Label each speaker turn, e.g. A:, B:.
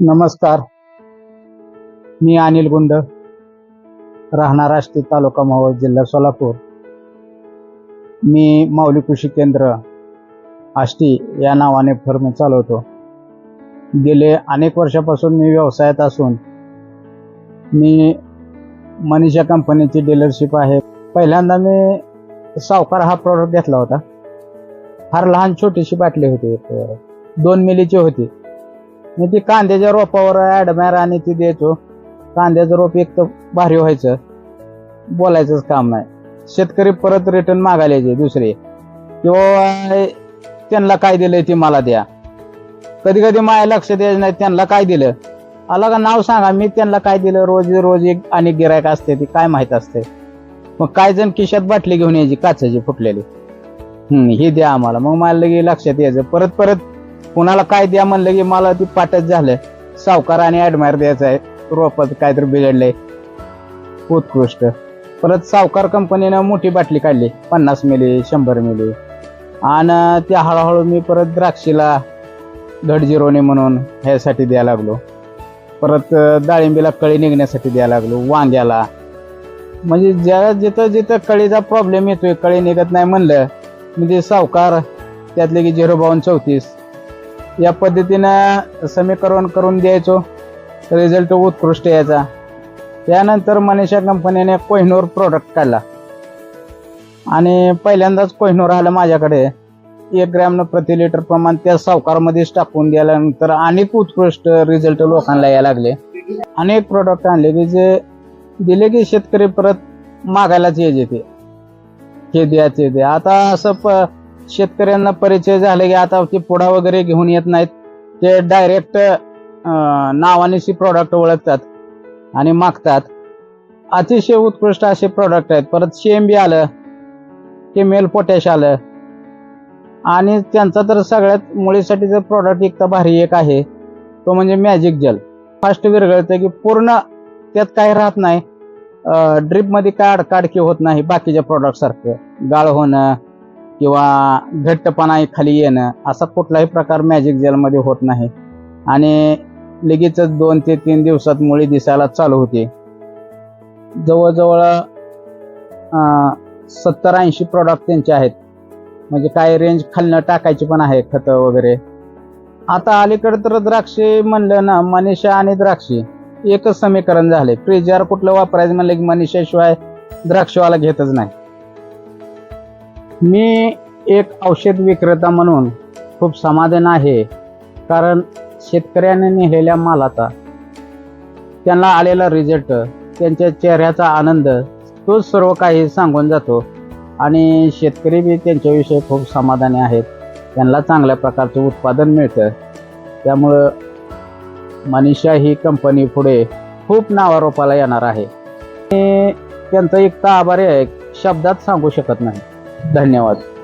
A: नमस्कार. मी अनिल गुंड. राहणार आष्टी तालुका मावळ जिल्हा सोलापूर. मी माऊली कृषी केंद्र आष्टी या नावाने फर्म चालवतो. गेले अनेक वर्षापासून मी व्यवसायात असून मी मनीषा कंपनीची डीलरशिप आहे. पहिल्यांदा मी सावकार हा प्रॉडक्ट घेतला होता. फार लहान छोटीशी बाटली होती. दोन मिलीची होती. मी ती कांद्याच्या रोपावर ऍडमायर आणि ती द्यायचो कांद्याचं रोप एक तर भारी व्हायचं. बोलायचंच काम नाही. शेतकरी परत रिटर्न मागायला यायचे दुसरे. किंवा त्यांना काय दिलंय ते मला द्या. कधी कधी माझ्या लक्ष द्यायचं नाही त्यांना काय दिलं? आला का नाव सांगा मी त्यांना काय दिलं? रोज रोज एक अनेक गिरायक असते ती काय माहीत असते. मग काय जण किशात बाटली घेऊन यायची काचाची फुटलेली. हम्म हे द्या आम्हाला. मग मला लगे लक्षात यायचं. परत परत कुणाला काय द्या म्हणलं की मला ती पाठच झालं. सावकार आणि ॲडमायर द्यायचं आहे. रोपात काहीतरी बिघडलंय. उत्कृष्ट. परत सावकार कंपनीनं मोठी बाटली काढली. पन्नास मिली शंभर मिली. आणि त्या हळूहळू मी परत द्राक्षीला धडजिरोने म्हणून ह्यासाठी द्यायला लागलो. परत डाळिंबीला कळी निघण्यासाठी द्यायला लागलो. वांग्याला. म्हणजे ज्या जिथं जिथं कळीचा प्रॉब्लेम येतोय कळी निघत नाही म्हणलं म्हणजे सावकार त्यातले की झिरो बावन्न चौतीस या पद्धतीनं समीकरण करून द्यायचो. रिझल्ट उत्कृष्ट यायचा. त्यानंतर मनीषा कंपनीने कोहिनूर प्रोडक्ट काढला. आणि पहिल्यांदाच कोहिनूर आलं माझ्याकडे. एक ग्रॅमनं प्रति लिटर प्रमाण त्या सावकारमध्येच टाकून दिल्यानंतर अनेक उत्कृष्ट रिझल्ट लोकांना यायला लागले. अनेक प्रोडक्ट आणले की जे दिले की शेतकरी परत मागायलाच यायचे ते हे द्या ते. द्या आता असं प शेतकऱ्यांना परिचय झाले की आता ते पुढा वगैरे घेऊन येत नाहीत. ते डायरेक्ट नावानिशी प्रॉडक्ट ओळखतात आणि मागतात. अतिशय उत्कृष्ट असे प्रॉडक्ट आहेत. परत शेंबी आलं केमेल पोटॅश आलं. आणि त्यांचा तर सगळ्यात मुळीसाठी जर प्रॉडक्ट एक तर भारी एक आहे. तो म्हणजे मॅजिक जल फास्ट विरघळतं की पूर्ण त्यात काही राहत नाही. ड्रीपमध्ये काय अडकाडकी होत नाही बाकीच्या प्रॉडक्टसारखं गाळ होणं किंवा घट्टपणा खाली येणं असा कुठलाही प्रकार मॅजिक जेलमध्ये होत नाही. आणि लगेचच दोन ते तीन दिवसात मुळी दिसायला चालू होते. जवळजवळ सत्तर ऐंशी प्रॉडक्ट त्यांचे आहेत. म्हणजे काय रेंज खालनं टाकायची पण आहे खतं वगैरे. आता अलीकडे तर द्राक्षे म्हणलं ना मनीषा आणि द्राक्षे एकच समीकरण झाले फ्रीजर कुठलं वापरायचं म्हणलं की मनीषाशिवाय द्राक्षवाला घेतच नाही. मी एक औषध विक्रेता म्हणून खूप समाधान आहे कारण शेतकऱ्याने नेलेल्या मालाचा त्यांना आलेला रिझल्ट त्यांच्या चेहऱ्याचा आनंद तोच सर्व काही सांगून जातो. आणि शेतकरी बी त्यांच्याविषयी खूप समाधानी आहेत. त्यांना चांगल्या प्रकारचं उत्पादन मिळतं. त्यामुळं मनीषा ही कंपनी पुढे खूप नावारोपाला येणार आहे. त्यांचं एकता आभारी आहे शब्दात सांगू शकत नाही. धन्यवाद.